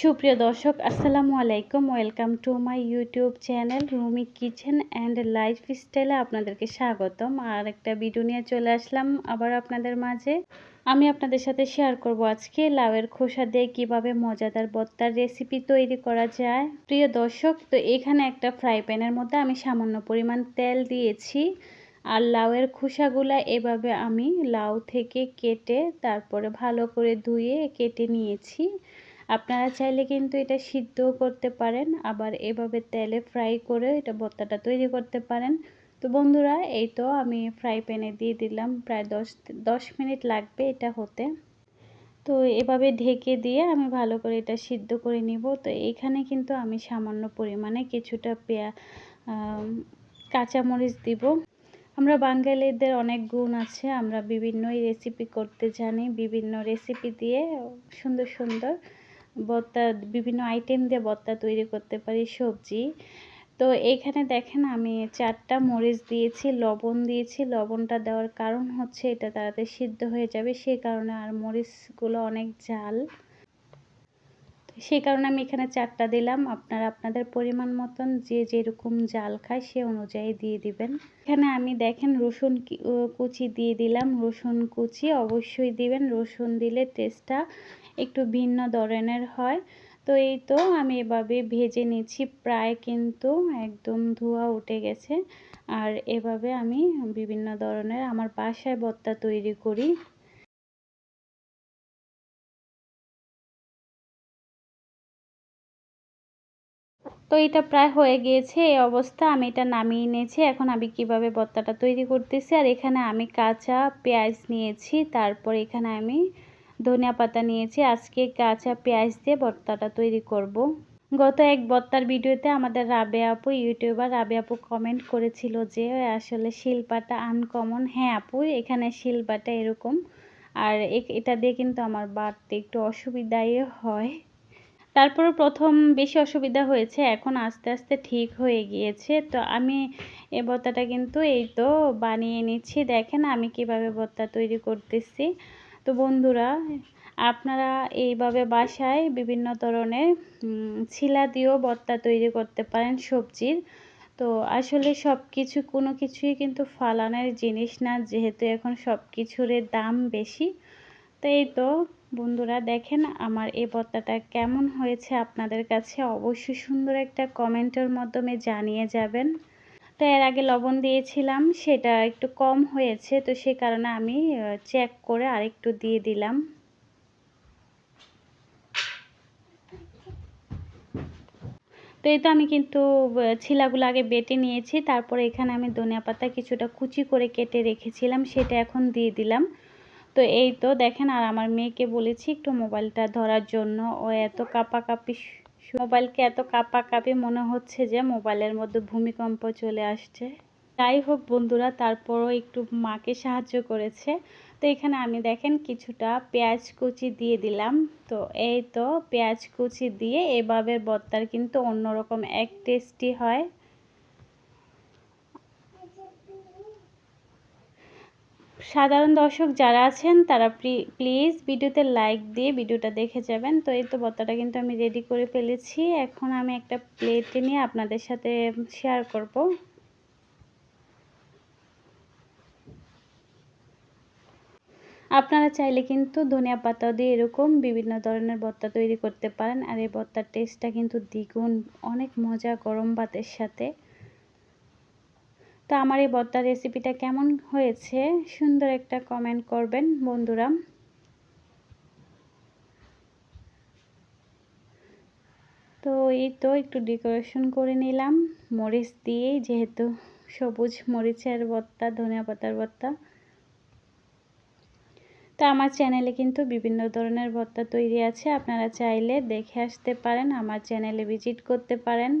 সুপ্রিয় দর্শক, আসসালামু আলাইকুম। Welcome to my YouTube channel Rumi kitchen and life স্টাইলে আপনাদেরকে স্বাগতম। আর একটা ভিডিও নিয়ে চলে আসলাম আবার আপনাদের মাঝে। আমি আপনাদের সাথে শেয়ার করব আজকে লাউয়ের খোসা দিয়ে কীভাবে মজাদার বত্তার রেসিপি তৈরি করা যায়। প্রিয় দর্শক, তো এখানে একটা ফ্রাই প্যানের মধ্যে আমি সামান্য পরিমাণ তেল দিয়েছি। আর লাউয়ের খোসাগুলা এভাবে আমি লাউ থেকে কেটে তারপরে ভালো করে ধুয়ে কেটে নিয়েছি। আপনারা চাইলে কিন্তু এটা সিদ্ধও করতে পারেন, আবার এভাবে তেলে ফ্রাই করে এটা ভর্তাটা তৈরি করতে পারেন। তো বন্ধুরা, এই তো আমি ফ্রাই প্যানে দিয়ে দিলাম, প্রায় দশ দশ মিনিট লাগবে এটা হতে। তো এভাবে ঢেকে দিয়ে আমি ভালো করে এটা সিদ্ধ করে নিব। তো এইখানে কিন্তু আমি সামান্য পরিমাণে কিছুটা পেঁয়া কাঁচামরিচ দিব। আমরা বাঙালিদের অনেক গুণ আছে, আমরা বিভিন্নই রেসিপি করতে জানি, বিভিন্ন রেসিপি দিয়ে সুন্দর সুন্দর বত্তা, বিভিন্ন আইটেম দিয়ে বত্তা তৈরি করতে পারি, সবজি। তো এখানে দেখেন আমি চারটা মরিচ দিয়েছি, লবণ দিয়েছি। লবণটা দেওয়ার কারণ হচ্ছে এটা তাড়াতাড়ি সিদ্ধ হয়ে যাবে সেই কারণে আর মরিচগুলো অনেক ঝাল। সেই কারণে আমি এখানে চারটা দিলাম। আপনারা আপনাদের পরিমাণ মতন যে যেরকম জাল খায় সে অনুযায়ী দিয়ে দিবেন। এখানে আমি দেখেন রসুন কুচি দিয়ে দিলাম। রসুন কুচি অবশ্যই দিবেন। রসুন দিলে টেস্টটা একটু ভিন্ন ধরনের হয়। তো এই তো আমি এভাবে ভেজে নিচ্ছি। প্রায় কিন্তু একদম ধোয়া উঠে গেছে। আর এভাবে আমি বিভিন্ন ধরনের আমার বাসায় ভর্তা তৈরি করি। তো এটা প্রায় হয়ে গিয়েছে, এই অবস্থা। আমি এটা নামিয়ে নিয়েছি এখন আমি কীভাবে ভর্তাটা তৈরি করতেছি? আর এখানে আমি কাঁচা পেঁয়াজ নিয়েছি। তারপর এখানে আমি ধনিয়া পাতা নিয়েছি। আজকে কাঁচা পেঁয়াজ দিয়ে ভর্তাটা তৈরি করব। গত এক বত্তার ভিডিওতে আমাদের রাবে আপু, ইউটিউবার রাবে আপু কমেন্ট করেছিল যে, আসলে শিল্পাটা আনকমন হ্যাঁ আপু, এখানে শিল্পাটা এরকম। আর এটা দিয়ে কিন্তু আমার বাড়তে একটু অসুবিধাই হয়। তারপর প্রথম বেশি অসুবিধা হয়েছে, এখন আস্তে আস্তে ঠিক হয়ে গিয়েছে। তো আমি এ ভর্তাটা কিন্তু এই তো বানিয়ে নিচ্ছি। দেখেন আমি কীভাবে ভর্তা তৈরি করতেছি। তো বন্ধুরা, আপনারা এইভাবে বাসায় বিভিন্ন ধরনের ছিলা দিয়েও ভর্তা তৈরি করতে পারেন সবজির। তো আসলে সব কিছু কোনো কিছুই কিন্তু ফালানের জিনিস না, যেহেতু এখন সব কিছুর দাম বেশি। তো এই তো বন্ধুরা দেখেন আমার এই ভর্তাটা কেমন হয়েছে আপনাদের কাছে অবশ্যই সুন্দর একটা কমেন্টের মাধ্যমে জানিয়ে যাবেন। তো এর আগে লবণ দিয়েছিলাম, সেটা একটু কম হয়েছে, তো সে কারণে আমি চেক করে আরেকটু দিয়ে দিলাম। তো এই তো আমি কিন্তু ছিলাগুলো আগে বেটে নিয়েছি, তারপরে এখানে আমি ধনিয়া পাতা কিছুটা কুচি করে কেটে রেখেছিলাম, সেটা এখন দিয়ে দিলাম। তো এই তো দেখেন, আর আমার মেয়েকে বলেছি একটু মোবাইলটা ধরার জন্য। ও এত কাঁপাকাঁপি, মোবাইলকে এত কাঁপাকাঁপি মনে হচ্ছে যে মোবাইলের মধ্যে ভূমিকম্প চলে আসছে। যাই হোক বন্ধুরা, তারপরও একটু মাকে সাহায্য করেছে। তো এখানে আমি দেখেন কিছুটা পেঁয়াজ কুচি দিয়ে দিলাম। তো এই তো পেঁয়াজ কুচি দিয়ে এভাবে বত্তার কিন্তু অন্যরকম এক টেস্টি হয়। সাধারণ দর্শক যারা আছেন, তারা প্লিজ ভিডিওতে লাইক দিয়ে ভিডিওটা দেখে যাবেন। তো এই তো বত্তাটা কিন্তু আমি রেডি করে ফেলেছি। এখন আমি একটা প্লেটে নিয়ে আপনাদের সাথে শেয়ার করব। আপনারা চাইলে কিন্তু ধনিয়া পাতা দিয়ে এরকম বিভিন্ন ধরনের ভর্তা তৈরি করতে পারেন। আর এই ভর্তার টেস্টটা কিন্তু দ্বিগুণ, অনেক মজা গরম ভাতের সাথে। তো আমার এই ভর্তার রেসিপিটা কেমন হয়েছে? সুন্দর একটা কমেন্ট করবেন বন্ধুরা। তো এই তো একটু ডেকোরেশন করে নিলাম। মরিচ দিয়েই যেহেতু সবুজ মরিচের ভর্তা ধনিয়া পাতার ভর্তা তো আমার চ্যানেলে কিন্তু বিভিন্ন ধরনের ভর্তা তৈরি আছে। আপনারা চাইলে দেখে আসতে পারেন, আমার চ্যানেলে ভিজিট করতে পারেন।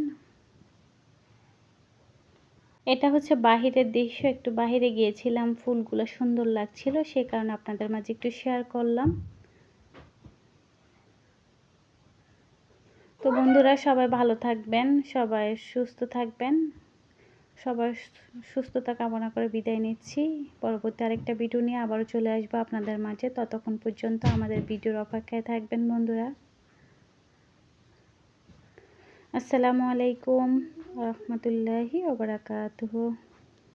এটা হচ্ছে বাহিরের দৃশ্য। একটু বাহিরে গিয়েছিলাম, ফুলগুলো সুন্দর লাগছিল, সে কারণে আপনাদের মাঝে একটু শেয়ার করলাম। তো বন্ধুরা, সবাই ভালো থাকবেন, সবাই সুস্থ থাকবেন। সবার সুস্থতা কামনা করে বিদায় নিচ্ছি। পরবর্তী আরেকটা ভিডিও নিয়ে আবারও চলে আসব আপনাদের মাঝে। ততক্ষণ পর্যন্ত আমাদের ভিডিওর অপেক্ষায় থাকবেন বন্ধুরা। আসসালামু আলাইকুম। রহমতুল্লাহি ওবরাকাতুহু।